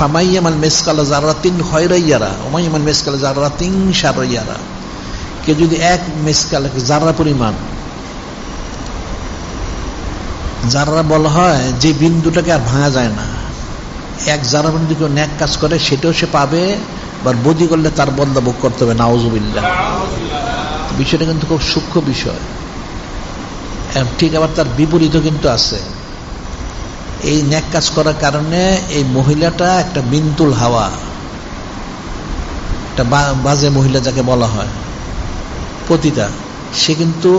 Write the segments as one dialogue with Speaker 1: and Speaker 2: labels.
Speaker 1: ফামাইয়ামাল মেসকালা জারাতিন খয়রাইয়ারা ওমাইয়ামাল মেসকালা জারাতিন সারাইয়ারা কে যদি এক মেসকাল জাররা পরিমাণ যারা বলা হয়, যে বিন্দুটাকে আর ভাঙা যায় না। এক যারা বিন্দু কেউ ন্যাক কাজ করে, সেটাও সে পাবে বা বদি করলে তার বদলা ভোগ করতে হবে নাওজুবিল্লা বিষয়টা কিন্তু খুব সূক্ষ্ম বিষয়। ঠিক আবার তার বিপরীতও কিন্তু আছে। এই ন্যাক কাজ করার কারণে এই মহিলাটা একটা বিন্তুল হাওয়া, একটা বাজে মহিলা যাকে বলা হয়, পতিতা। সে কিন্তু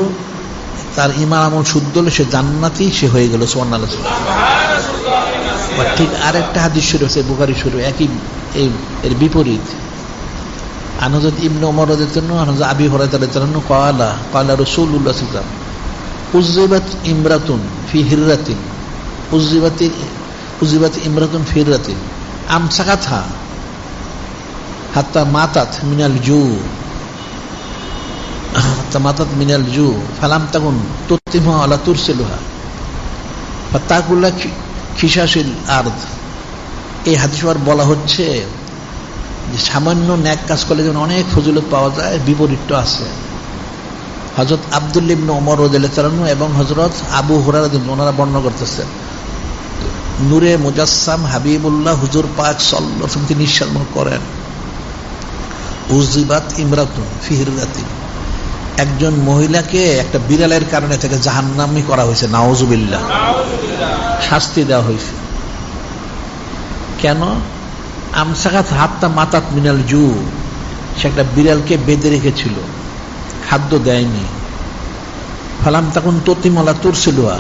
Speaker 1: তার ইমান আমল শুদ্ধ হলে সে জান্নাতি সে হয়ে গেল সোয়ান বা ঠিক আরেকটা হাদিস শুরু হয়েছে বুকারি শুরু, একই এই এর বিপরীত। আনজত ইবনে ওমর রাদিয়াল্লাহু আনহু আবি হুরায়রা আনহু ক্বালা ক্বালা রাসূলুল্লাহ সাল্লাল্লাহু আলাইহি ওয়াসাল্লাম ইমরাতুন ফি হিররাতিন। উযিবাত ইমরাতুন ফি হিররাতিন আমসাকাতহা হাত্তা মিনাল জু। মাতাত মিনাল জু। ফালাম আলা আর্দ। এই হাদিস বলা হচ্ছে যে সামান্য ন্যাক কাজ করলে যেমন অনেক ফজিলত পাওয়া যায় বিপরীতটা আছে। হজরত আবদুল্লিবন ওমর রোদানু এবং হজরত আবু হুরার ওনারা বর্ণনা করতেছেন নূরে মুজাসসাম হাবিবুল্লাহ হুজুর পাক সল্লাম তিনি নিঃসর্ম করেন। উজিবাত ইমরাতুন ফিহিরাতিন একজন মহিলাকে একটা বিড়ালের কারণে থেকে জাহান্নামি করা হয়েছে। নাওজুবিল্লাহ শাস্তি দেওয়া হয়েছে। কেন? আমসাকাত হাত্তা মাতাত মিনাল জু। সে একটা বিড়ালকে বেঁধে রেখেছিল। খাদ্য দেয়নি। ফালাম তখন ততিমলা তুরসিলুয়া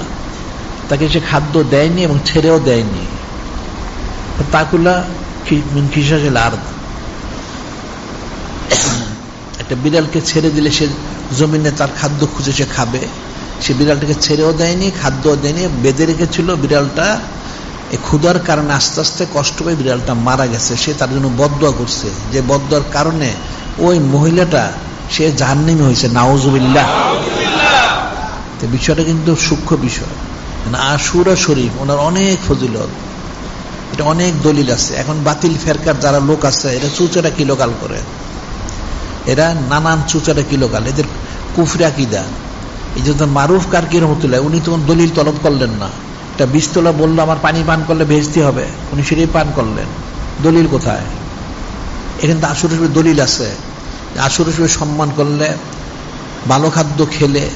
Speaker 1: তাকে সে খাদ্য দেয়নি এবং ছেড়েও দেয়নি। তাকুলা একটা বিড়ালকে ছেড়ে দিলে সে জমিনে তার খাদ্য খুঁজে সে খাবে। সে বিড়ালটাকে ছেড়েও দেয়নি, খাদ্যও দেয়নি, বেঁধে রেখেছিল বিড়ালটা। ক্ষুধার কারণে আস্তে আস্তে কষ্ট পেয়ে বিড়ালটা মারা গেছে। সে তার জন্য বদয়া করছে। যে বদয়ার কারণে ওই মহিলাটা সে জাহান্নামী হয়েছে নাওজুবিল্লাহ বিষয়টা কিন্তু সূক্ষ্ম বিষয়। আশুরা শরীফ, ওনার অনেক ফজিলত। এটা অনেক দলিল আছে। এখন বাতিল ফেরকার যারা লোক আছে, এরা চুচারা কিলোকাল করে? এরা নানান চুচারা কিলোকাল এদের কুফরা কিদা এই জন্য মারুফ কারকি রহমতুল্লাহ, উনি তখন দলিল তলব করলেন না। একটা বিস্তলা বলল, আমার পানি পান করলে ভেজতে হবে। উনি সেটাই পান করলেন। দলিল কোথায়? এখানে তো আসর দলিল আছে। আসর সম্মান করলে, ভালো খাদ্য খেলে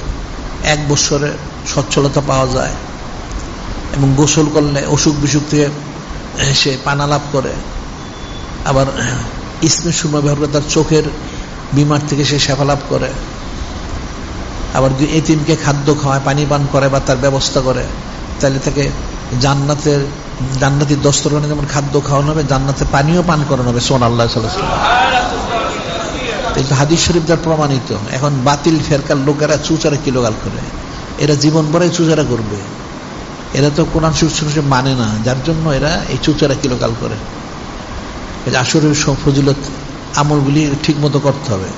Speaker 1: এক বছরে সচ্ছলতা পাওয়া যায়। এবং গোসল করলে অসুখ বিসুখ থেকে সে পানা লাভ করে। আবার ইসমের সময় ব্যবহার করে তার চোখের বিমার থেকে সে সেবা লাভ করে। আবার যদি এতিমকে খাদ্য খাওয়ায়, পানি পান করে বা তার ব্যবস্থা করে, তাহলে তাকে জান্নাতের জান্নাতির দস্তরখানে যেমন খাদ্য খাওয়ানো হবে জান্নাতে পানিও পান করানো হবে, সোন আল্লাহ এই হাদিস শরীফ যার প্রমাণিত। এখন বাতিল ফেরকার লোকেরা চুচারা কিলোগাল করে। এরা জীবন ভরাই চুচারা করবে। এরা তো কোরআন সুশ্রুষে মানে না, যার জন্য এরা এই চুচারা কিলোকাল করে। আসরের ফজিলত আমলগুলি ঠিক মতো করতে হবে।